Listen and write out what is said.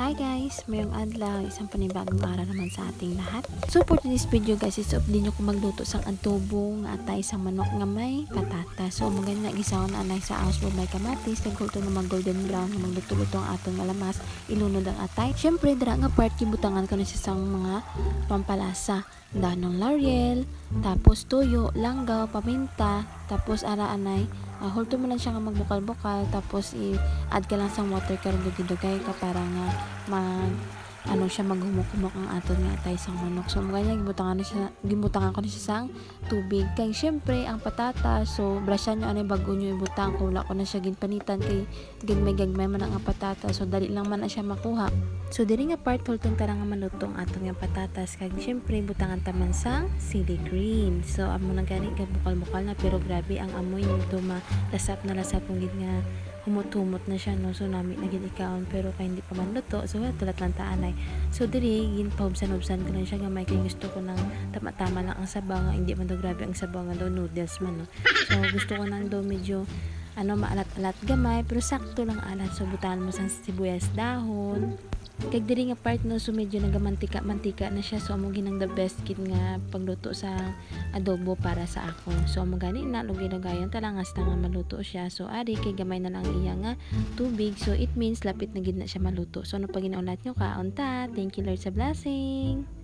Hi guys! Mayong adlaw, isang panibagong araw naman sa ating lahat. So for today's video guys, is update nyo kung magluto sang adobo nga atay sa manok nga may patata. So mga na gisaw na anay sa house may kamatis, kagulto na mag golden brown, nga magluto-luto ang atong malamas, ilunod ang atay. Syempre, dira nga part kibutangan ko na siya sang mga pampalasa. Danong laurel, tapos tuyo, langgaw, paminta, tapos ara anay, uh, hulto mo lang siya nga magbukal-bukal, tapos i-add ka lang sa water karon dugay ka para nga mag ano siya maghumok-humok ang aton nga atay sang manok. So mga ganyan gibutangan siya gibutangan ko na siya sang tubig. Kay syempre ang patata so brasyan nyo anay bago nyo ibutang ko wala ko na siya ginpanitan kay gagmay gagmay man ang patata so dali lang man na siya makuha. So diri nga part hultong tara nga malutong atong nga patatas kay syempre butangan taman sang chili green. So amo na gani kay bukal-bukal na pero grabe ang amoy nito malasap na lasap ang gid nga humot-humot na siya no? So nami na gid pero kay hindi pa man luto so tulat lang taanay. So diri gin pahubsan-hubsan ko lang siya nga may kay gusto ko nang tama-tama lang ang sabaw nga hindi man daw grabe ang sabaw nga daw noodles man no? So gusto ko nang daw medyo ano maalat-alat gamay pero sakto lang alat so butahan mo sang sibuyas dahon. Kag diri nga part no so medyo nagamantika mantika na siya. So amo ginang the best kit nga pagluto sa adobo para sa ako. So amo gani na lugi na gayon talangas na nga maluto siya. So ari kay gamay na lang iya nga tubig. So it means lapit na gid na siya maluto. So ano pa ginaulat nyo? Ka unta thank you Lord sa blessing